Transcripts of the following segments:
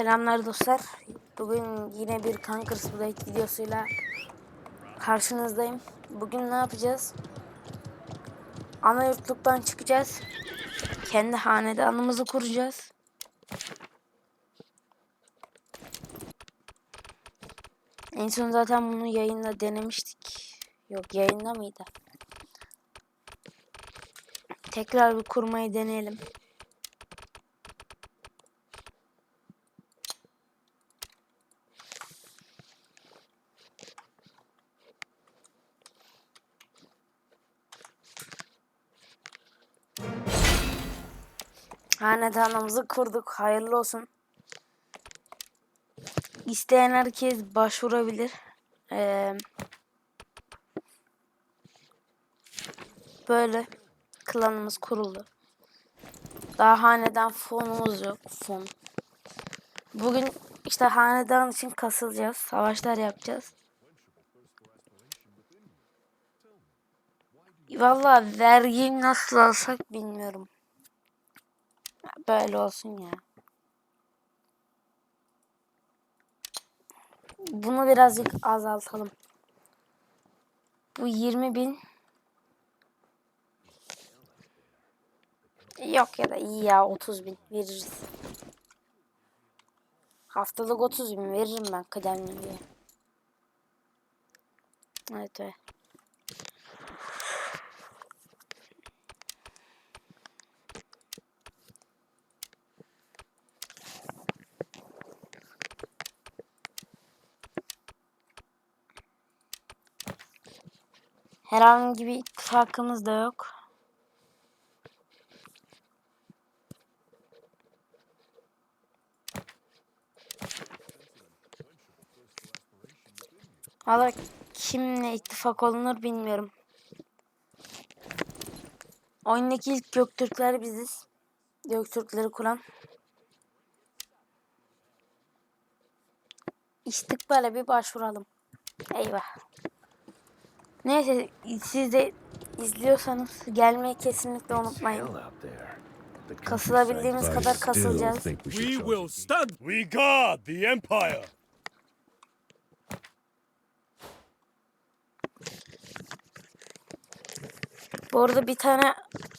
Selamlar dostlar. Bugün yine bir Conquers Blade videosuyla karşınızdayım. Bugün ne yapacağız? Ana yurtluktan çıkacağız. Kendi hanedanımızı kuracağız. En son zaten bunu yayında denemiştik. Yok yayında mıydı? Tekrar bir kurmayı deneyelim. Hanedanımızı kurduk. Hayırlı olsun. İsteyen herkes başvurabilir. Ee, böyle klanımız kuruldu. Daha hanedan fonumuz yok. Fon. Bugün işte hanedan için kasılacağız. Savaşlar yapacağız. Vallahi vergiyi nasıl alsak bilmiyorum. Böyle olsun ya. Bunu birazcık azaltalım. Bu 20 bin. Yok ya da iyi ya 30 bin veririz. Haftalık 30 bin veririm ben kıdemliye. Evet evet. Herhangi bir ittifakımız da yok. Valla kimle ittifak olunur bilmiyorum. Oyundaki ilk Göktürkler biziz. Göktürkleri kuran. İstikbale bir başvuralım. Eyvah. Neyse siz de izliyorsanız gelmeyi kesinlikle unutmayın. Kasılabildiğimiz kadar kasılacağız. We will stand. We guard the Empire. Bu arada bir tane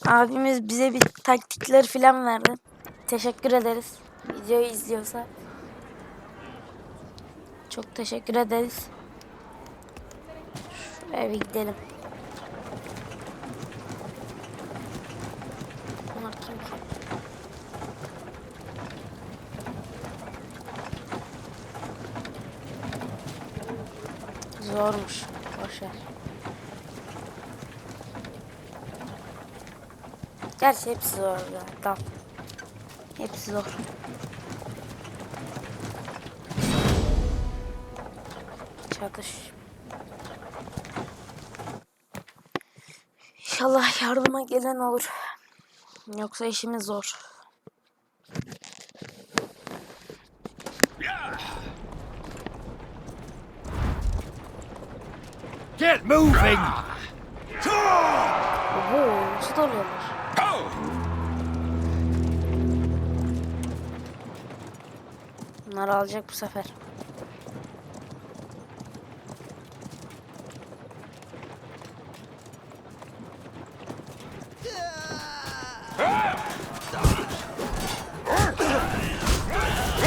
abimiz bize bir taktikler falan verdi. Teşekkür ederiz. Videoyu izliyorsa. Çok teşekkür ederiz. Şuraya bir gidelim. Bunlar kim ki? Zormuş. Boşver. Gerçi hepsi zor ya. Tamam. Hepsi zor. Çatış. İnşallah yardıma gelen olur. Yoksa işimiz zor. Get moving. Oho, nasıl doluyorlar? Bunları alacak bu sefer.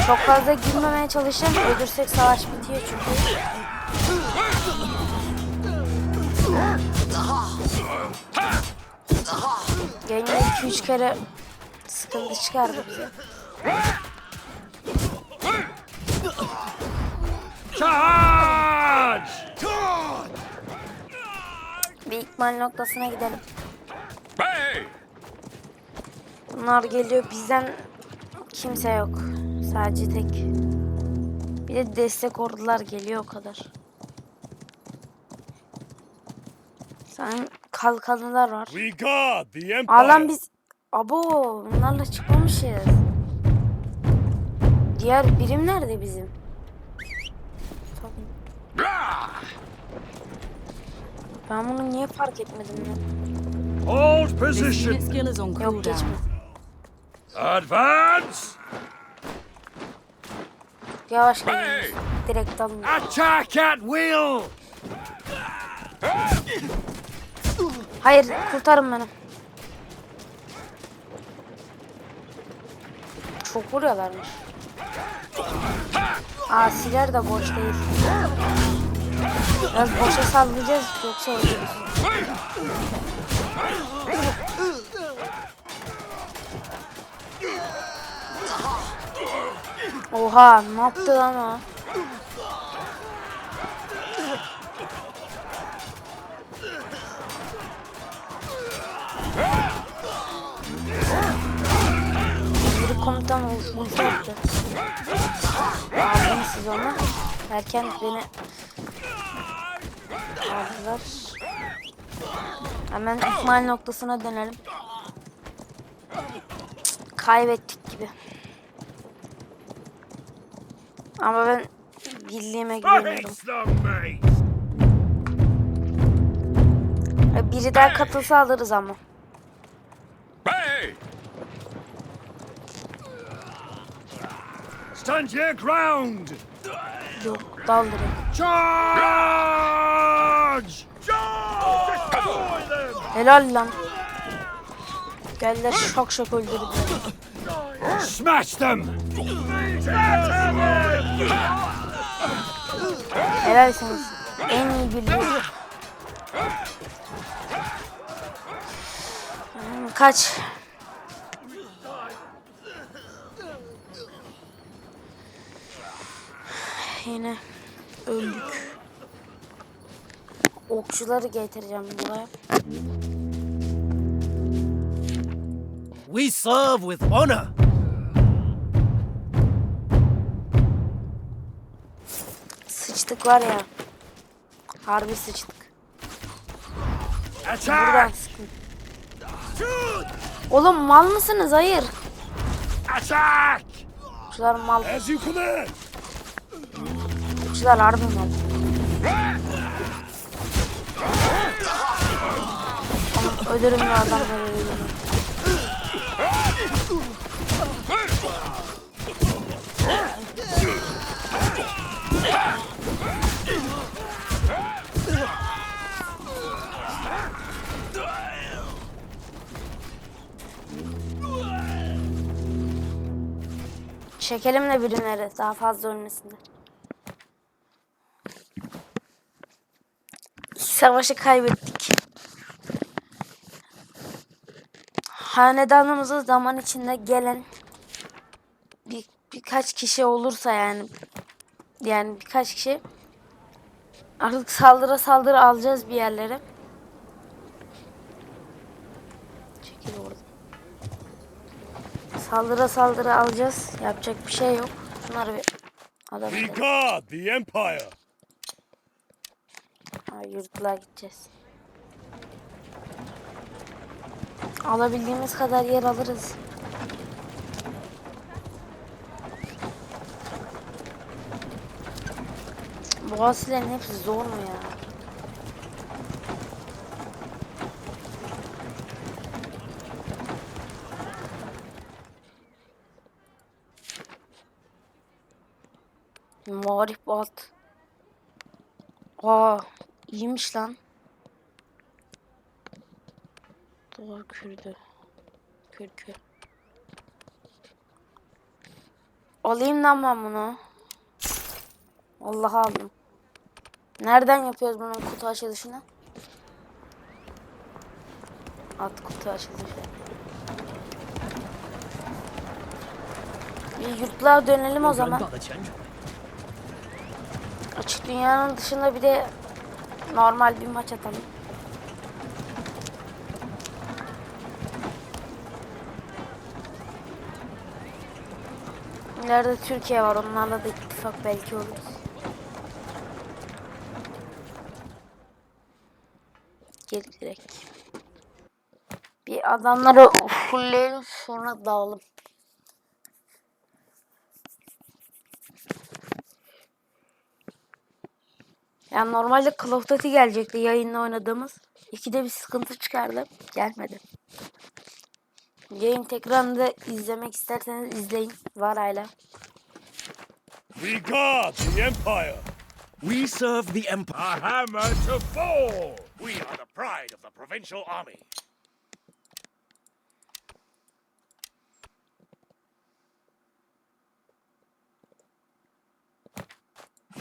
Çok fazla girmemeye çalışacağım. Öldürsek savaş bitiyor çünkü. Yayında 2-3 kere sıkıntı çıkardı bize. Charge! Bir ikmal noktasına gidelim. Bunlar geliyor bizden kimse yok. Sadece tek. Bir de destek ordular geliyor o kadar. Sen kalkanılar var. We guard the Empire. Alan biz abo bunlarla çıkmamışız. Diğer birim nerede bizim? Tabii. Ben bunu niye fark etmedim ya? Hold position. Yok geçmedi. Advance. Yavaş gelin. Direkt dalın. Attack at will! Hayır kurtarın beni. Çok vuruyorlarmış. Asiler de boş değil. Biraz boşa sallayacağız yoksa ölürüz. Oha ne yaptı lan o? Biri komutan ulti. Aldınız siz onu. Erken beni aldılar. Hemen ikmal noktasına dönelim. Kaybettik gibi. Ama ben birliğime güveniyorum. Biri daha katılsa alırız ama. Stand your ground! Yok dal direkt. Charge! Charge! Helal lan. Geldiler şok şok öldürdüler. Smash them! Helalsiniz. En iyi birliği. Hmm, Kaç. Yine öldük. Okçuları getireceğim buraya. We serve with honor. Sıçtık var ya. Harbi sıçtık. Buradan sıkın. Oğlum mal mısınız? Hayır. Attack! Okçular mal. Okçular harbi mal. Oğlum ya adamları ölürüm. Çekelim de daha fazla ölmesinler. Savaşı kaybettik. Hanedanımıza zaman içinde gelen bir, birkaç kişi olursa yani yani birkaç kişi artık saldırı saldırı alacağız bir yerlere. Çekil orada. Saldırı saldırı alacağız. Yapacak bir şey yok. Şunları bir alabilirim. guard the Empire! Ha, yurtluğa gideceğiz. Alabildiğimiz kadar yer alırız. Bu asillerin hepsi zor mu ya? Marif bat. Aa, iyiymiş lan. Duvar kürdü. Kürkü. Alayım lan ben bunu. Allah aldım. Nereden yapıyoruz bunun kutu açılışını? At kutu açılışı. Bir yurtluğa dönelim o zaman maç. Dünyanın dışında bir de normal bir maç atalım. İleride Türkiye var. Onlarla da ittifak belki oluruz. Gel direkt. Bir adamları fullleyelim sonra dağılım. Yani normalde Call of Duty gelecekti yayınla oynadığımız. İkide bir sıkıntı çıkardı. Gelmedi. Yayın tekrarında izlemek isterseniz izleyin. Var hala. We guard the Empire. We serve the Empire. A hammer to fall. We are the pride of the provincial army.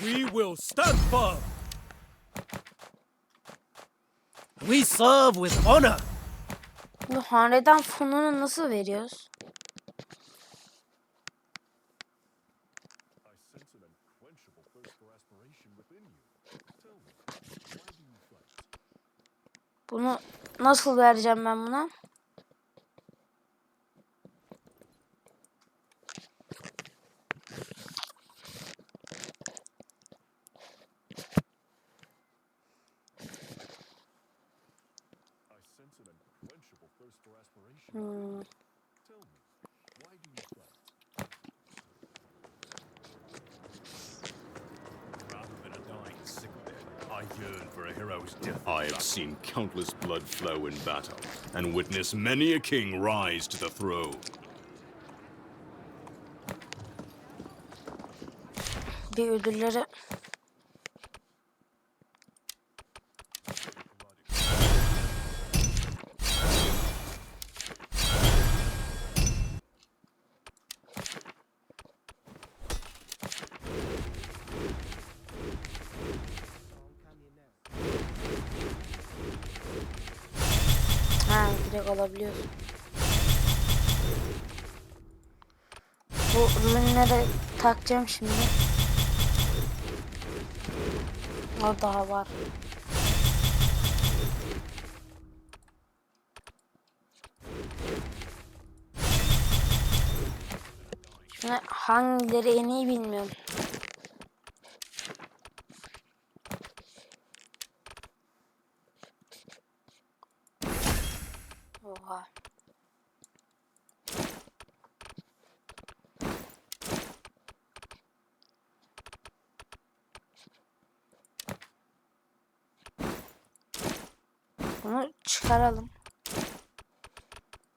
We will stand firm. We serve with honor. Bu hanedan fonunu nasıl veriyoruz? Bunu nasıl vereceğim ben buna? Hmm. Rather than a dying sickbed, I yearn for a hero's death. I have seen countless blood flow in battle, and witnessed many a king rise to the throne. Bir ödülleri direkt alabiliyorsun. Bu ürünleri takacağım şimdi. O daha var. Şimdi hangileri en iyi bilmiyorum. Oha. Bunu çıkaralım.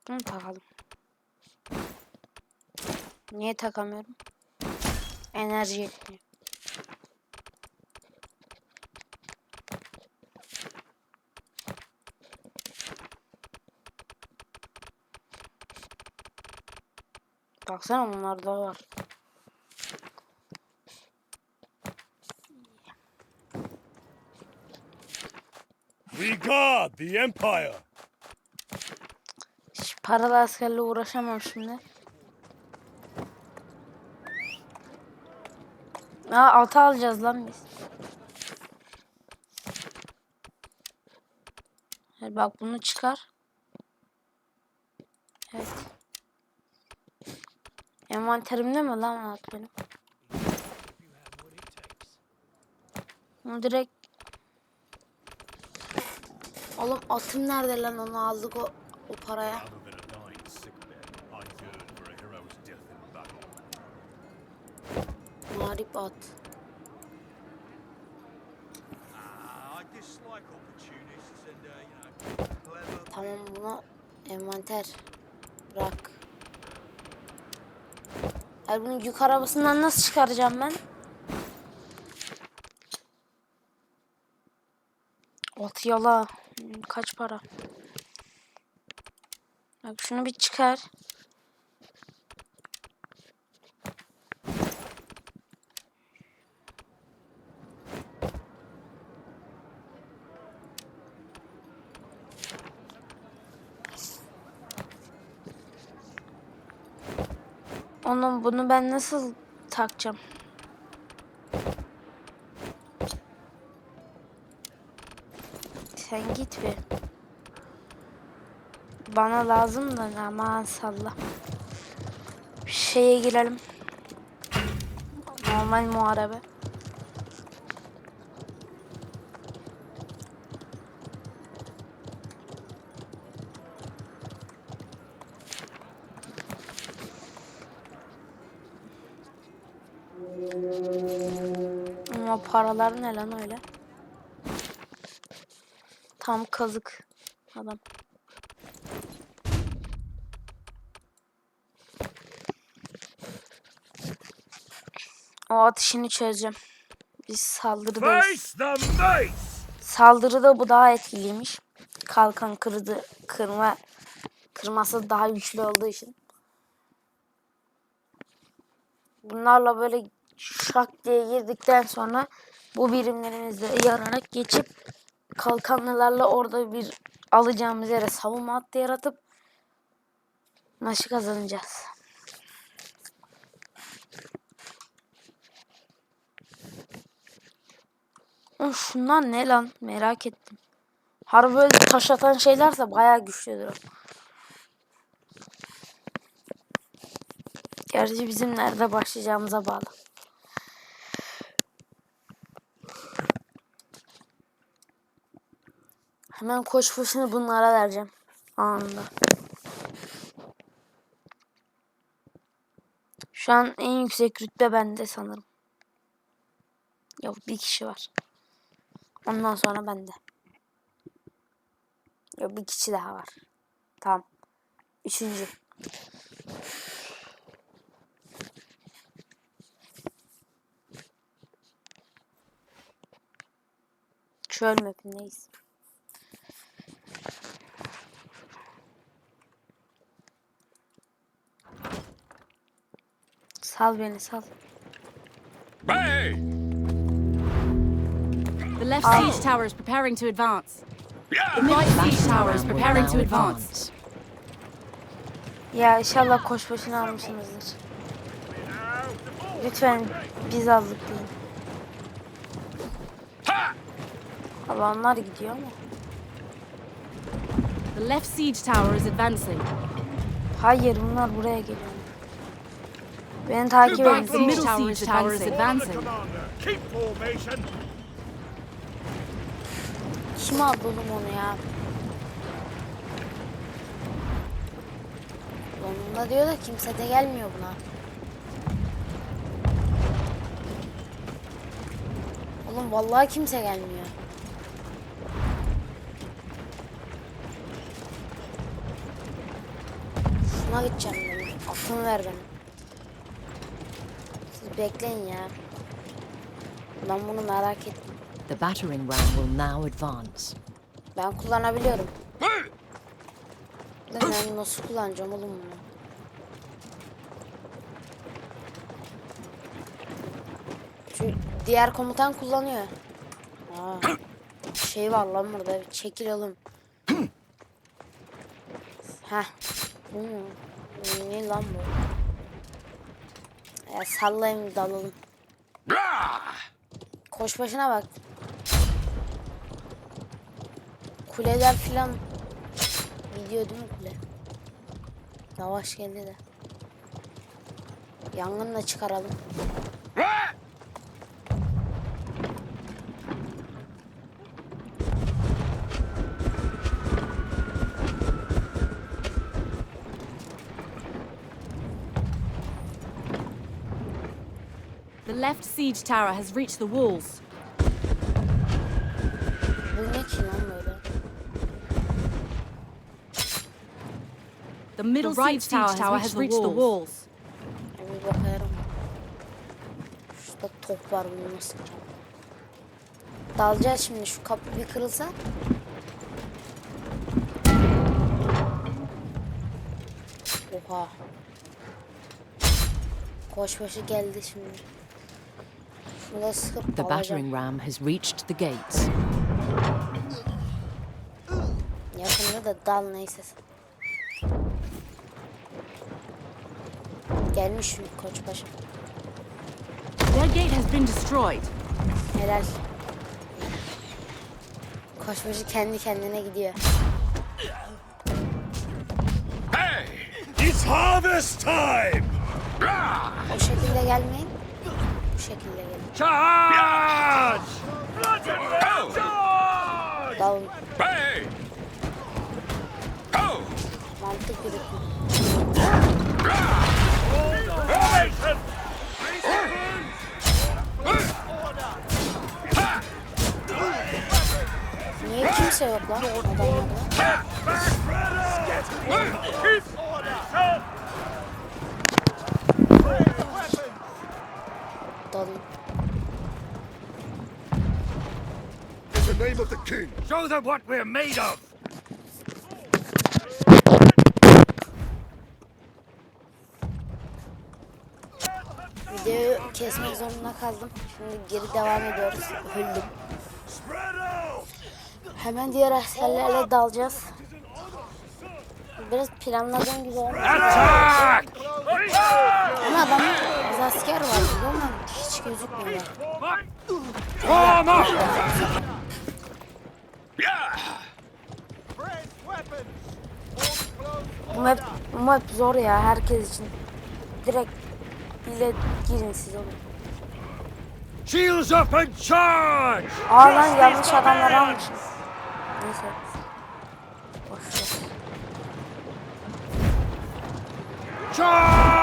Bunu takalım. Niye takamıyorum? Enerji yetmiyor. Baksana bunlarda var. We guard the Empire. Hiç paralı askerle uğraşamam şimdi. Aa altı alacağız lan biz. Bak bunu çıkar. Evet. Envanterimde mi lan at benim? Bunu direkt Oğlum atım nerede lan onu aldık o, o paraya. Mağrip at. Tamam bunu envanter bırak. Ay bunu yük arabasından nasıl çıkaracağım ben? At yala. Kaç para? Bak şunu bir çıkar. Onun bunu ben nasıl takacağım? Sen git bir. Bana lazım da aman salla. Şeye girelim. Normal muharebe. Ama paralar ne lan öyle? Tam kazık adam. O atışını çözeceğim. Biz saldırıdayız. Saldırıda bu daha etkiliymiş. Kalkan kırdı, kırma kırması daha güçlü olduğu için. Bunlarla böyle şak diye girdikten sonra bu birimlerimizle yararak geçip kalkanlılarla orada bir alacağımız yere savunma hattı yaratıp maçı kazanacağız. Şunlar ne lan? Merak ettim. Harbi böyle taş atan şeylerse bayağı güçlüdür. Gerçi bizim nerede başlayacağımıza bağlı. Hemen koş başını bunlara vereceğim. Anında. Şu an en yüksek rütbe bende sanırım. Yok bir kişi var. Ondan sonra bende. Yok bir kişi daha var. Tamam. Üçüncü. Çöl mapindeyiz. Sal beni sal. Hey! The left siege tower is preparing to advance. The right siege tower is preparing to advance. Ya inşallah koş başına almışsınızdır. Lütfen biz aldık deyin. Alanlar gidiyor ama. The left siege tower is advancing. Hayır bunlar buraya geliyor. Beni takip The edin. middle siege tower is advancing. Commander, keep formation. Kim aldı oğlum onu ya? Onunla diyor da kimse de gelmiyor buna. Oğlum vallahi kimse gelmiyor. Şuna gideceğim benim. Aklımı ver benim. Bekleyin ya. Ben bunu merak ettim. The battering ram will now advance. Ben kullanabiliyorum. Da ben nasıl kullanacağım oğlum bunu? Şu diğer komutan kullanıyor. Aa, şey var lan burada. Bir Çekil oğlum. Heh. Bu mu? Ne lan bu? Ya sallayayım dalalım. Koş başına bak. Kuleler filan gidiyor değil mi kule? Yavaş geldi de. Yangınla çıkaralım. The left siege tower has reached the walls. Bu ne ki lan böyle? The middle right siege tower has reached the walls. Bir bakarım. Şurada top var bunu nasıl sıkacağım? Dalacağız şimdi şu kapı bir kırılsa. Oha. Koşbaşı geldi şimdi. The battering ram has reached the gates. Yakında da dal neyse. Gelmiş koçbaşı. Their gate has been destroyed. Helal. Koçbaşı kendi kendine gidiyor. It's harvest time! O şekilde gelmeyin. Bu şekilde gelin. Charge! Blood and let's charge! Dal Hey! Ho! mantık yürütün. Formation! Niye kimse yok lan adamlarda? Keep the name of the king. Show them what we're made of! Videoyu kesmek zorunda kaldım. Şimdi geri devam ediyoruz. Öldüm. Hemen diğer askerlerle dalacağız. Biraz planladığım gibi. Attack! Ama adamın az asker var biliyor musun? Hiç gözükmüyor. Form map, bu map zor ya herkes için. Direkt bile girin siz onu. Shields up and charge! Aa lan yanlış adamları almışım. Neyse. Boş ver. Charge!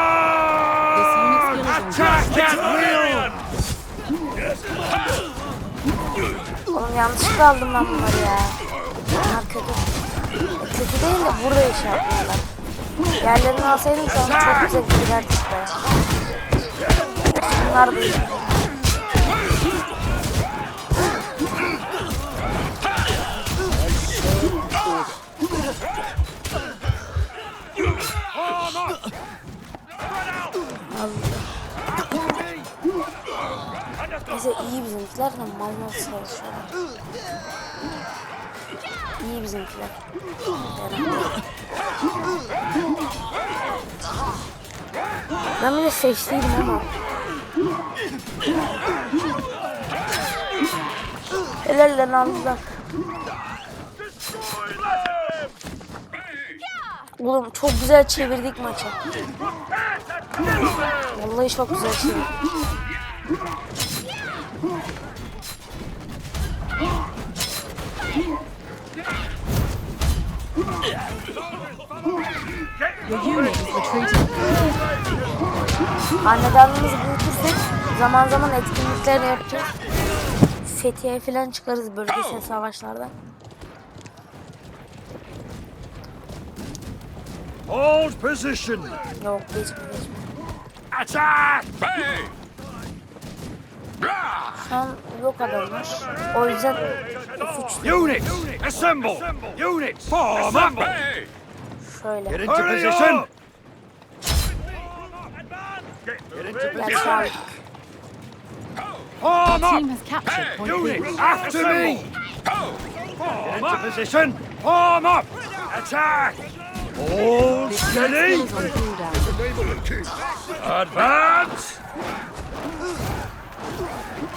Attack at will! Oğlum yanlışlıkla aldım ben bunları ya. Bunlar kötü. Kötü değil de burada iş yapıyorlar. Yerlerini alsaydım şu an çok güzel giderdik be. Bunlar da iyi. Neyse iyi bizimkiler de mal mal çalışıyorlar. İyi bizimkiler. Ben bile seçtiydim ama. Helal lan aldılar. Oğlum çok güzel çevirdik maçı. Vallahi çok güzel çevirdik. Unit. Hanedanlığımızı büyütürsek zaman zaman etkinlikler yapacağız. Fethiye falan çıkarız bölgesel savaşlarda. Hold position! Yok geçme geçme. Attack! Şu an yok adamlar. O yüzden F3 Units! Assemble! Units! Form up! Şöyle. Get into position! Get into Gel position! sağ ol. Form Team up! has captured point B. Units, after me! Get into position! Form up! Attack! Hold steady! Skills on cooldown. In the name of the king. Advance!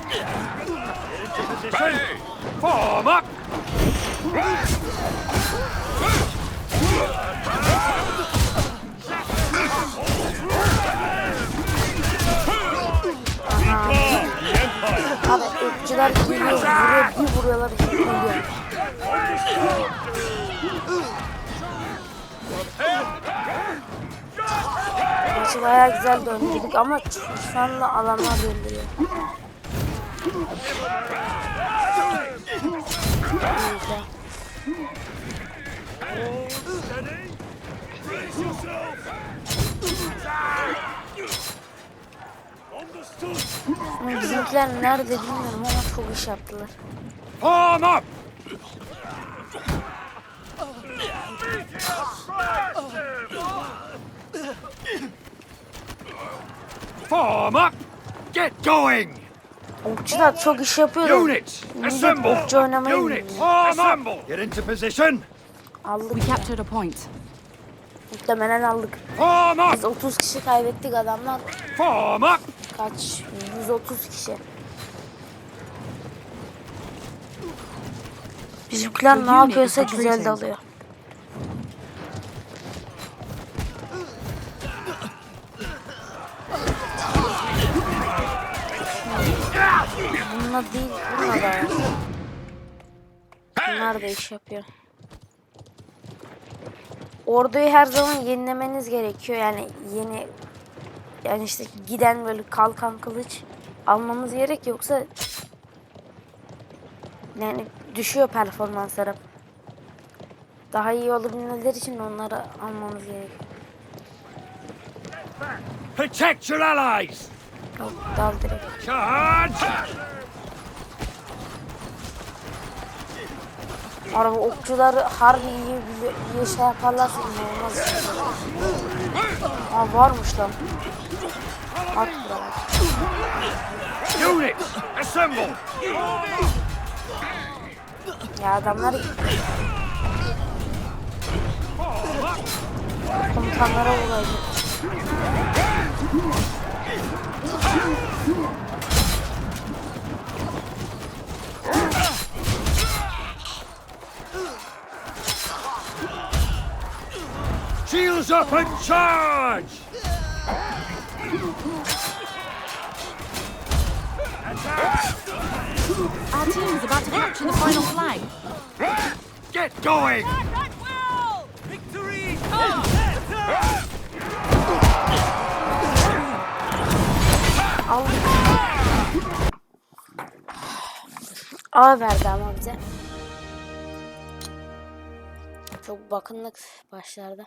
Get into position! Form up! Abi ırkçılar geliyor vuruyor bir vuruyorlar işte ölüyor. Maçı bayağı güzel döndürdük ama şu anda alanlar döndürüyor. Güzel. Bizimkiler nerede bilmiyorum ama çok iş yaptılar. Form up! Form up! Get going! Okçular çok iş yapıyor Units, assemble! okçu oynamayı Units, bilmiyor. form up! Get into position! Aldık We ya. captured a point. Muhtemelen aldık. Form up! Biz 30 kişi kaybettik adamlar. Form up! Kaç? 130 kişi. Bizimkiler ne yapıyorsa güzel dalıyor. Bununla değil, bununla da ya. Bunlar da iş yapıyor. Orduyu her zaman yenilemeniz gerekiyor. Yani yeni yani işte giden böyle kalkan kılıç almamız gerek yoksa yani düşüyor performansları. Daha iyi olabilmeleri için onları almamız gerekiyor. Protect your allies! Yok, dal direkt. Charge! Araba okçuları harbi iyi, iyi şey yaparlarsa inanılmaz. Aa varmış lan. At. Units, assemble! Ya adamlar komutanlara uğrayacak. Shields up and charge! Our team is about to capture the final flag. Get going! Victory! A verdi ama bize. Çok bakımlık başlarda.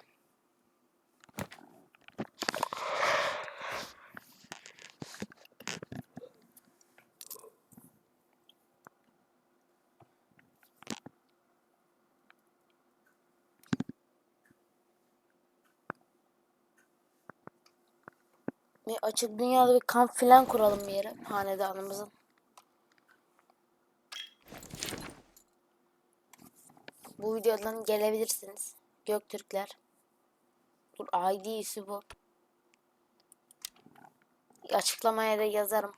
Bir açık dünyada bir kamp filan kuralım bir yere hanedanımızın. Bu videodan gelebilirsiniz. Göktürkler. Dur ID'si bu. Açıklamaya da yazarım.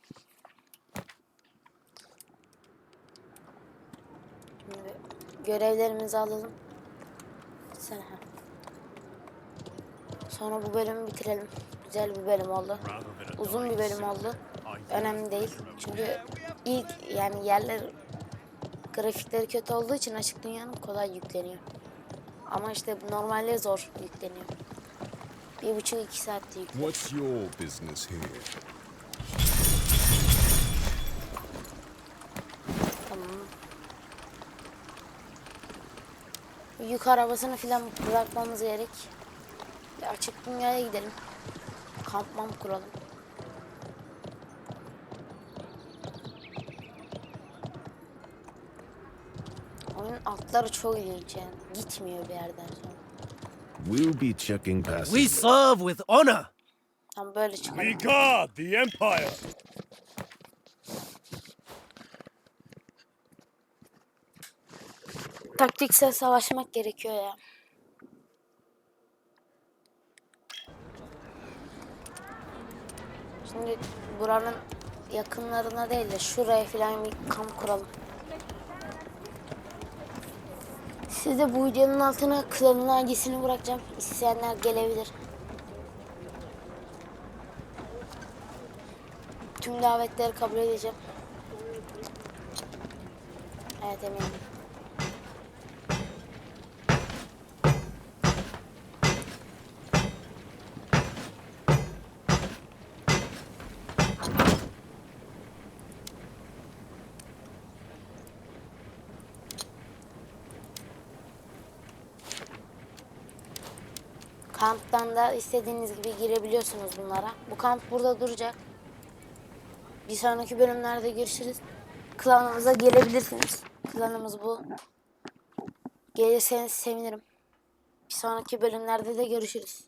Şimdi görevlerimizi alalım. Sen ha. Sonra bu bölümü bitirelim. Güzel bir bölüm oldu. Uzun bir bölüm oldu. Önemli değil. Çünkü ilk yani yerler grafikleri kötü olduğu için açık dünyanın kolay yükleniyor. Ama işte normalde zor yükleniyor. Bir buçuk iki saatte yükleniyor. What's your business here? Tamam. Yük arabasını filan bırakmamız gerek. Açık dünyaya gidelim. Kamp mamp kuralım. Oyunun altları çok ilginç yani. Gitmiyor bir yerden sonra. We'll be checking passes. We serve with honor. Tam böyle çıkıyor. guard the Empire! Taktiksel savaşmak gerekiyor ya. Şimdi buranın yakınlarına değil de şuraya falan bir kamp kuralım. Size bu videonun altına klanın hangisini bırakacağım. İsteyenler gelebilir. Tüm davetleri kabul edeceğim. Evet eminim. Kamptan da istediğiniz gibi girebiliyorsunuz bunlara. Bu kamp burada duracak. Bir sonraki bölümlerde görüşürüz. Klanımıza gelebilirsiniz. Klanımız bu. Gelirseniz sevinirim. Bir sonraki bölümlerde de görüşürüz.